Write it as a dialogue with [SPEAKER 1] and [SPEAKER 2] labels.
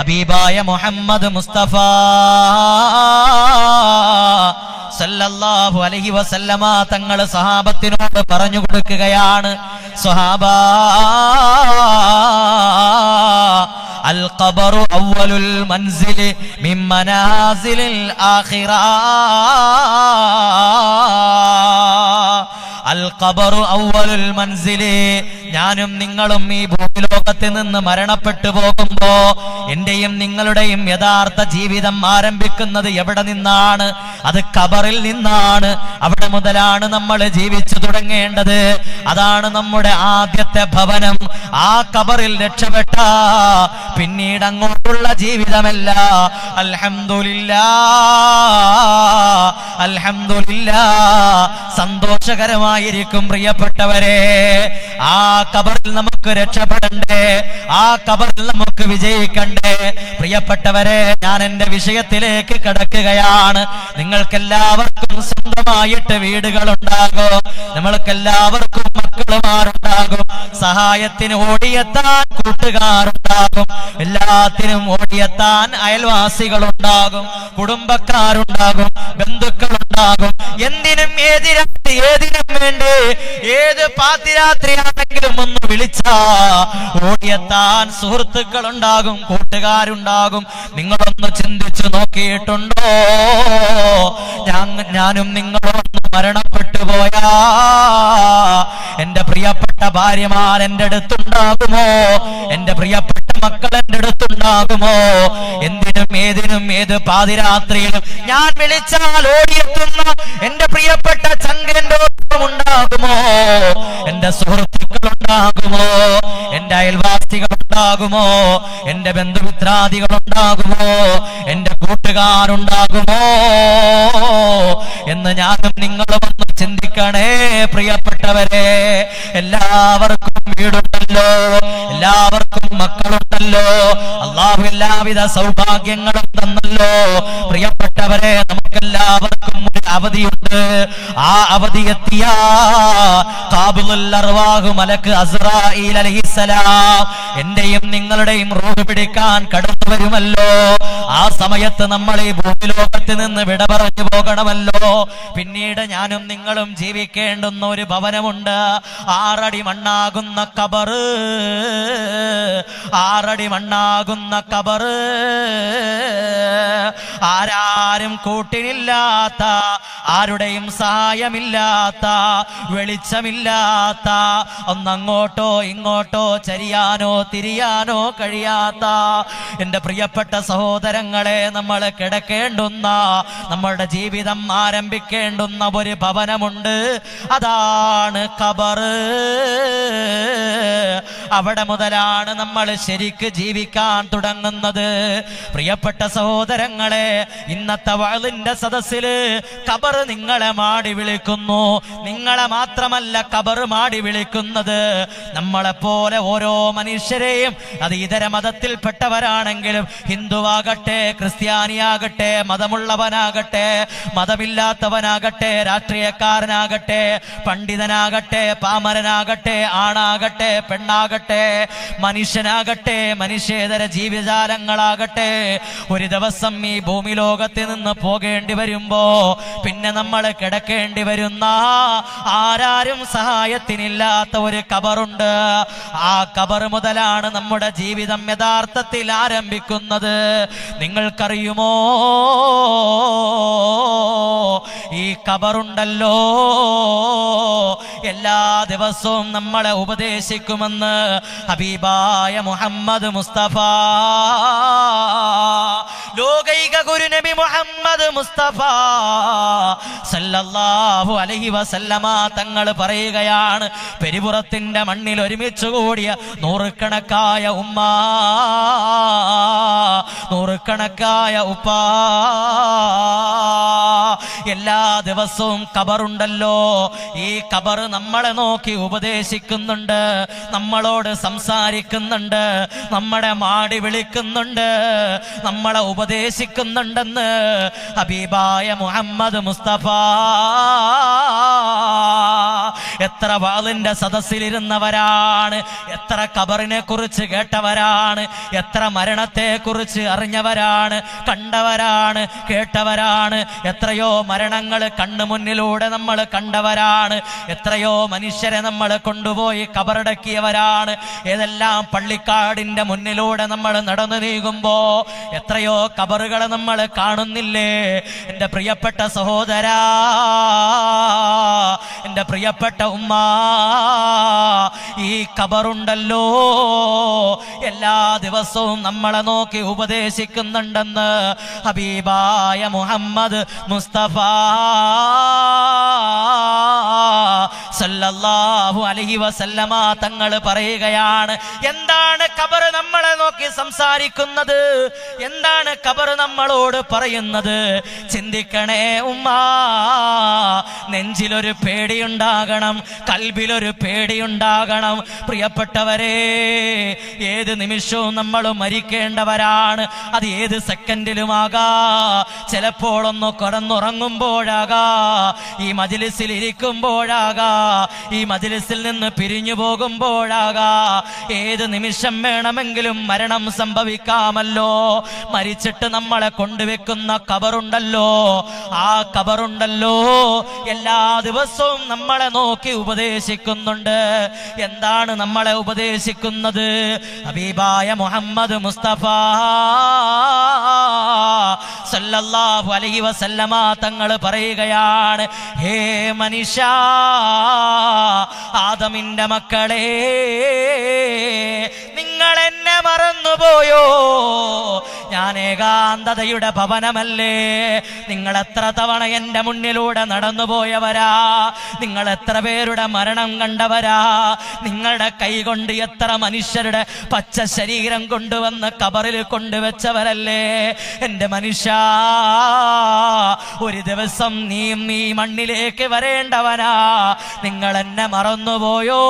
[SPEAKER 1] ഹബീബായ മുഹമ്മദ് മുസ്തഫ സല്ലല്ലാഹു അലൈഹി വസല്ലമ തങ്ങൾ സഹാബത്തിനോട് പറഞ്ഞു കൊടുക്കുകയാണ്. സ്വഹാബ അൽ ഖബറു അവലുൽ മൻസിൽ മിൻ മനാസിലിൽ ആഖിറ. അൽ ഖബറു ഞാനും നിങ്ങളും ഈ ഭൂമിലോകത്ത് നിന്ന് മരണപ്പെട്ടു പോകുമ്പോ എന്റെയും നിങ്ങളുടെയും യഥാർത്ഥ ജീവിതം ആരംഭിക്കുന്നത് എവിടെ നിന്നാണ്? അത് ഖബറിൽ നിന്നാണ്. അവിടെ മുതലാണ് നമ്മൾ ജീവിച്ചു തുടങ്ങേണ്ടത്. അതാണ് നമ്മുടെ ആദ്യത്തെ ഭവനം. ആ കബറിൽ രക്ഷപ്പെട്ട പിന്നീട് അങ്ങോട്ടുള്ള ജീവിതമല്ല. അൽഹംദുലില്ലാ. അൽഹംദുലില്ലാ. സന്തോഷകരമായിരിക്കും പ്രിയപ്പെട്ടവരെ. ആ കബറിൽ നമുക്ക് രക്ഷപ്പെടണ്ടേ. ആ കബറിൽ നമുക്ക് വിജയിക്കണ്ടേ. പ്രിയപ്പെട്ടവരെ ഞാൻ എന്റെ വിഷയത്തിലേക്ക് കടക്കുകയാണ്. നിങ്ങൾക്കെല്ലാവർക്കും സ്വന്തമായിട്ട് വീടുകൾ ഉണ്ടാകും നമ്മൾക്കെല്ലാവർക്കും മക്കളുമാരുണ്ടാകും. സഹായത്തിന് ഓടിയെത്താൻ കൂട്ടുകാരുണ്ടാകും. എല്ലാത്തിനും ഓടിയെത്താൻ അയൽവാസികളുണ്ടാകും. കുടുംബക്കാരുണ്ടാകും. ബന്ധുക്കളുണ്ടാകും. എന്തിനും ഏതിനും ഏതിനും വേണ്ടി ഏത് പാതിരാത്രിയാണെങ്കിലും ഒന്ന് വിളിച്ചാ ഓടിയെത്താൻ സുഹൃത്തുക്കളുണ്ടാകും കൂട്ടുകാരുണ്ടാകും. നിങ്ങളൊന്ന് ചിന്തിച്ചു നോക്കിയിട്ടുണ്ടോ? ഞാൻ ഞാനും നിങ്ങളൊന്ന് മരണപ്പെട്ടു പോയാ. എന്റെ പ്രിയപ്പെട്ട ഭാര്യമാർ എന്റെ അടുത്തുണ്ടാകുമോ? എന്റെ പ്രിയപ്പെട്ട മക്കൾ എന്റെ അടുത്തുണ്ടാകുമോ? എന്തിനും ഏതിനും ഏത് പാതിരാത്രിയിലും ഞാൻ വിളിച്ചാൽ ഓടിയെത്തുന്ന എന്റെ പ്രിയപ്പെട്ട ചങ്കന്റെ ഉണ്ടാകുമോ എന്റെ സുഹൃത്തുക്കൾ ഉണ്ടാകുമോ എന്റെ അയൽവാസികൾ ഉണ്ടാകുമോ എന്റെ ബന്ധുമിത്രാദികൾ ഉണ്ടാകുമോ എന്റെ കൂട്ടുകാരുണ്ടാകുമോ? എന്ന് ഞാനും നിങ്ങളും ചിന്തിക്കണേ പ്രിയപ്പെട്ടവരെ എല്ലാവർക്കും വീടുണ്ടല്ലോ. എല്ലാവർക്കും മക്കളുണ്ടല്ലോ. അള്ളാഹു എല്ലാവിധ സൗഭാഗ്യങ്ങളും തന്നല്ലോ. പ്രിയപ്പെട്ടവരെ നമുക്കെല്ലാവർക്കും ഒരു അവധിയുണ്ട്. ആ അവധി എത്തിയ മലക്ക് എന്റെയും നിങ്ങളുടെയും റൂഹ് പിടിക്കാൻ കടന്നു വരുമല്ലോ. ആ സമയത്ത് നമ്മൾ ഈ ഭൂമിലോകത്ത് നിന്ന് വിട പറഞ്ഞു പോകണമല്ലോ. പിന്നീട് ഞാനും നിങ്ങളും ജീവിക്കേണ്ടുന്ന ഒരു ഭവനമുണ്ട്. ആറടി മണ്ണാകുന്ന കബറ്. ആറടി മണ്ണാകുന്ന കബർ ആരാരും കൂട്ടിനില്ലാത്ത ആരുടെയും സഹായമില്ലാത്ത വെളിച്ചമില്ലാത്ത ഒന്നങ്ങോട്ടോ ഇങ്ങോട്ടോ ചരിയാനോ തിരിയാനോ കഴിയാത്ത എന്റെ പ്രിയപ്പെട്ട സഹോദരങ്ങളെ നമ്മൾ കിടക്കേണ്ടുന്ന നമ്മളുടെ ജീവിതം ആരംഭിക്കേണ്ടുന്ന ഒരു ഭവനമുണ്ട്. അതാണ് കബറ്. അവിടെ മുതലാണ് നമ്മൾ ശരിക്ക് ജീവിക്കാൻ തുടങ്ങുന്നത്. പ്രിയപ്പെട്ട സഹോദരങ്ങളെ ഇന്നത്തെ വാളിന്റെ സദസ്സിൽ കബർ നിങ്ങളെ മാടി വിളിക്കുന്നു. നിങ്ങളെ മാത്രമല്ല കബർ മാടി വിളിക്കുന്നത്. നമ്മളെ പോലെ ഓരോ മനുഷ്യരെയും അത് ഇതര മതത്തിൽപ്പെട്ടവരാണെങ്കിലും ഹിന്ദുവാകട്ടെ ക്രിസ്ത്യാനിയാകട്ടെ മതമുള്ളവനാകട്ടെ മതമില്ലാത്തവനാകട്ടെ രാഷ്ട്രീയക്കാരനാകട്ടെ പണ്ഡിതനാകട്ടെ പാമരനാകട്ടെ ആണാകട്ടെ പെണ്ണാകട്ടെ മനുഷ്യനാകട്ടെ മനുഷ്യേതര ജീവജാലങ്ങളാകട്ടെ ഒരു ദിവസം ഈ ഭൂമി ലോകത്ത് നിന്ന് പോകേണ്ടി വരുമ്പോ പിന്നെ നമ്മൾ കിടക്കേണ്ടി വരുന്ന ആരാരും സഹായത്തിനില്ലാത്ത ഒരു കബറുണ്ട്. ആ കബർ മുതലാണ് നമ്മുടെ ജീവിതം യഥാർത്ഥത്തിൽ ആരംഭിക്കുന്നത്. നിങ്ങൾക്കറിയുമോ? ഈ കബറുണ്ടല്ലോ. എല്ലാ ദിവസവും നമ്മളെ ഉപദേശിക്കുമെന്ന് ഹബീബായ മുഹമ്മദ് മുസ്തഫ. ലോകൈക ഗുരുനബി മുഹമ്മദ് മുസ്തഫ സല്ലല്ലാഹു അലഹി വസല്ലമ തങ്ങൾ പറയുകയാണ് പെരുപുറത്തിന്റെ മണ്ണിൽ ഒരുമിച്ച് കൂടിയ നൂറുകണക്കായ ഉമ്മ നൂറുകണക്കായ ഉപ്പ. എല്ലാ ദിവസവും കബറുണ്ടല്ലോ ഈ കബറ് നമ്മളെ നോക്കി ഉപദേശിക്കുന്നുണ്ട്. നമ്മളോട് സംസാരിക്കുന്നുണ്ട്. നമ്മളെ മാടി വിളിക്കുന്നുണ്ട്. നമ്മളെ ഉപദേശിക്കുന്നുണ്ടെന്ന് ഹബീബായ മുഹമ്മദ് മുസ്തഫ എത്ര വാളിന്റെ സദസ്സിലിരുന്നവരാണ് എത്ര കബറിനെ കുറിച്ച് കേട്ടവരാണ് എത്ര മരണത്തെ കുറിച്ച് അറിഞ്ഞവരാണ് കണ്ടവരാണ് കേട്ടവരാണ് എത്രയോ മരണങ്ങൾ കണ്ണു മുന്നിലൂടെ നമ്മൾ കണ്ടവരാണ് എത്രയോ മനുഷ്യരെ നമ്മൾ കൊണ്ടുപോയി കബറടക്കിയവരാണ് ഏതെല്ലാം പള്ളിക്കാടിന്റെ മുന്നിലൂടെ നമ്മൾ നടന്നു നീങ്ങുമ്പോ എത്രയോ കബറുകളെ നമ്മൾ കാണുന്നില്ലേ? എന്റെ പ്രിയപ്പെട്ട സഹോദരാ എന്റെ പ്രിയപ്പെട്ട ഉമ്മ ഈ കബറുണ്ടല്ലോ എല്ലാ ദിവസവും നമ്മളെ നോക്കി ഉപദേശിക്കുന്നുണ്ടെന്ന് ഹബീബായ മുഹമ്മദ് മുസ്തഫ സല്ലല്ലാഹു അലഹി വസല്ലമ തങ്ങൾ പറയുകയാണ് എന്താണ് കബർ നമ്മളെ നോക്കി സംസാരിക്കുന്നത്? എന്താണ് കബർ നമ്മളോട് പറയുന്നത്? ചിന്തിക്കണേ ഉമ്മ. നെഞ്ചിലൊരു പേടിയുണ്ടാകണം കൽബിലൊരു പേടിയുണ്ടാകണം. പ്രിയപ്പെട്ടവരെ ഏത് നിമിഷവും നമ്മൾ മരിക്കേണ്ടവരാണ്. അത് ഏത് സെക്കൻഡിലുമാകാ? ചിലപ്പോൾ ഒന്ന് കിടന്നുറങ്ങുമ്പോഴാകാ. ഈ മജിലിസിൽ ഇരിക്കുമ്പോഴാകാ. ഈ മജിലിസിൽ നിന്ന് പിരിഞ്ഞു പോകുമ്പോഴാകാ. ഏത് നിമിഷം വേണമെങ്കിലും മരണം സംഭവിക്കാമല്ലോ. മരിച്ചിട്ട് നമ്മളെ കൊണ്ടുവെക്കുന്ന കബറുണ്ടല്ലോ. ആ കബറുണ്ടല്ലോ. എല്ലാ ദിവസവും നമ്മളെ നോക്കി ഉപദേശിക്കുന്നുണ്ട്. എന്താണ് നമ്മളെ ഉപദേശിക്കുന്നത്? ഹബീബായ മുഹമ്മദ് മുസ്തഫ സല്ലല്ലാഹു അലൈഹി വസല്ലമ തങ്ങൾ പറയുകയാണ് ഹേ മനുഷ്യ ആദമിന്റെ മക്കളെ നിങ്ങൾ എന്നെ മറന്നുപോയോ? ഞാൻ ഏകാന്തതയുടെ ഭവനമല്ലേ? നിങ്ങൾ എത്ര തവണ എന്റെ മുന്നിലൂടെ നടന്നുപോയവരാ? നിങ്ങൾ എത്ര പേരുടെ മരണം കണ്ടവരാ? നിങ്ങളുടെ കൈ കൊണ്ട് എത്ര മനുഷ്യരുടെ പച്ച ശരീരം കൊണ്ടുവന്ന് കബറിൽ കൊണ്ടുവച്ചവരല്ലേ? എന്റെ മനുഷ്യ ഒരു ദിവസം നീ ഈ മണ്ണിലേക്ക് വരേണ്ടവനാ. നിങ്ങൾ എന്നെ മറന്നുപോയോ?